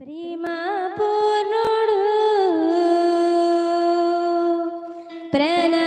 ప్రేమ పూర్ణుడు ప్రణనాదుడు